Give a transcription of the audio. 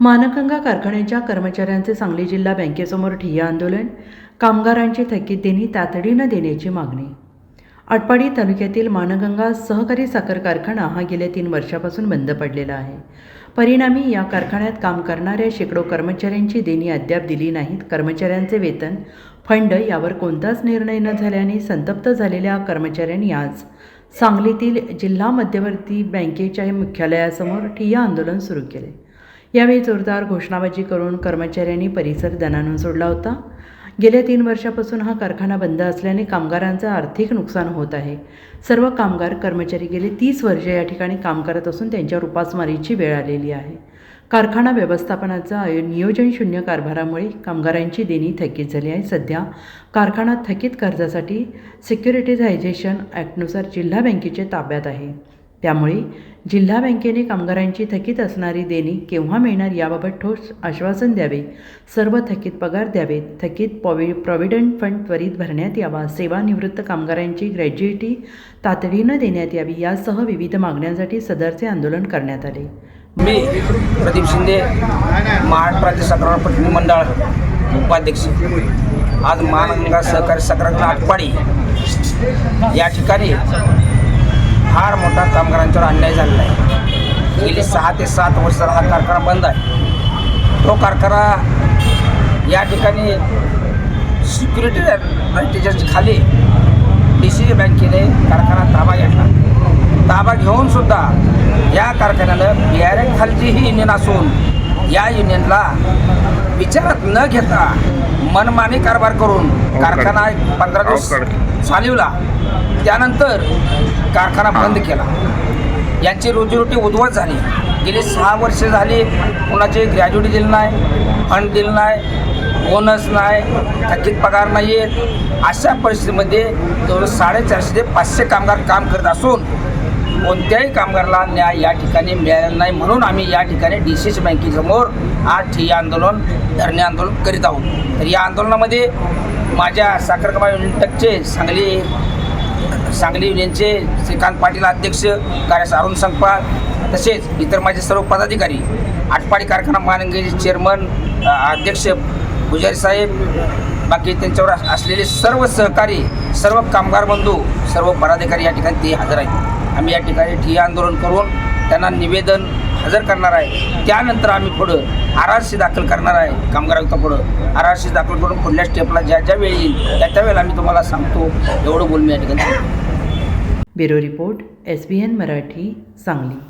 मानगंगा कारखान्याच्या कर्मचाऱ्यांचे सांगली जिल्हा बँकेसमोर ठिय्या आंदोलन. कामगारांची थकीत देणी तातडीनं देण्याची मागणी. आटपाडी तालुक्यातील मानगंगा सहकारी साखर कारखाना हा गेल्या तीन वर्षापासून बंद पडलेला आहे. परिणामी या कारखान्यात काम करणाऱ्या शेकडो कर्मचाऱ्यांची देणी अद्याप दिली नाहीत. कर्मचाऱ्यांचे वेतन फंड यावर कोणताच निर्णय न झाल्याने संतप्त झालेल्या कर्मचाऱ्यांनी आज सांगलीतील जिल्हा मध्यवर्ती बँकेच्या मुख्यालयासमोर ठिय्या आंदोलन सुरू केले. यावेळी जोरदार घोषणाबाजी करून कर्मचाऱ्यांनी परिसर दणानून सोडला होता. गेल्या तीन वर्षापासून हा कारखाना बंद असल्याने कामगारांचं आर्थिक नुकसान होत आहे. सर्व कामगार कर्मचारी गेले तीस वर्षे या ठिकाणी काम करत असून त्यांच्यावर उपासमारीची वेळ आलेली आहे. कारखाना व्यवस्थापनाचा आयो- नियोजन शून्य कारभारामुळे कामगारांची देणी थकीत झाली आहे. सध्या कारखाना थकीत कर्जासाठी सिक्युरिटीझायझेशन ॲक्टनुसार जिल्हा बँकेच्या ताब्यात आहे. त्यामुळे जिल्हा बँकेने कामगारांची थकीत असणारी देणी केव्हा मिळणार याबाबत ठोस आश्वासन द्यावे? सर्व थकीत पगार द्यावेत थकीत पॉवि प्रॉव्हिडंट फंड त्वरित भरण्यात यावा. सेवानिवृत्त कामगारांची ग्रॅज्युएटी तातडीनं देण्यात यावी यासह विविध मागण्यांसाठी सदरचे आंदोलन करण्यात आले. मी प्रदीप शिंदे महाड प्रांतीय सक्रार प्रतिनिधी मंडळ उपाध्यक्ष. आज महानगंगा सहकारी सक्रम आटपाडी या ठिकाणी फार मोठा कामगारांच्यावर अन्याय झालेला आहे. गेली सहा ते सात वर्ष हा कारखाना बंद आहे. तो कारखाना या ठिकाणी सिक्युरिटी रायटीच्या खाली डी सी बँकेने कारखाना ताबा घेतला. ताबा घेऊन सुद्धा या कारखान्यानं बी आर एन खालची ही युनियन असून या युनियनला विचारात न घेता मनमानी कारभार करून कारखाना एक पंधरा दिवस चालवला. त्यानंतर कारखाना बंद केला. यांची रोजीरोटी उद्ध्वस्त झाली. गेली सहा वर्षे झाली कुणाची ग्रॅज्युटी दिलं नाही फंड दिलं नाही बोनस नाही थकीत पगार नाही आहेत अशा परिस्थितीमध्ये जवळ साडेचारशे ते पाचशे कामगार काम करत असून कोणत्याही कामगाराला न्याय या ठिकाणी मिळालेला नाही म्हणून आम्ही या ठिकाणी डी सी सी बँकेसमोर आज ठिय्या आंदोलन धरणे आंदोलन करीत आहोत. तर या आंदोलनामध्ये माझ्या साखर कमा युनिटकचे सांगली सांगली युनियनचे श्रीकांत पाटील अध्यक्ष कार्यास अरुण संकपाळ तसेच इतर माझे सर्व पदाधिकारी आटपाडी कारखाना महानगरीचे चेअरमन अध्यक्ष पुजारी साहेब बाकी त्यांच्यावर असलेले सर्व सहकारी सर्व कामगार बंधू सर्व पदाधिकारी या ठिकाणी ते हजर आहेत. आम्ही या ठिकाणी ठिय्या आंदोलन करून त्यांना निवेदन हजर करणार आहे. त्यानंतर आम्ही पुढं आर आर सी दाखल करणार आहे कामगारांचा पुढं. आर आर सी दाखल करून पुढल्या स्टेपला ज्या ज्या वेळी येईल त्या त्यावेळेला आम्ही तुम्हाला सांगतो. एवढं बोलून मी या ठिकाणी bureau report S B N Marathi Sangli.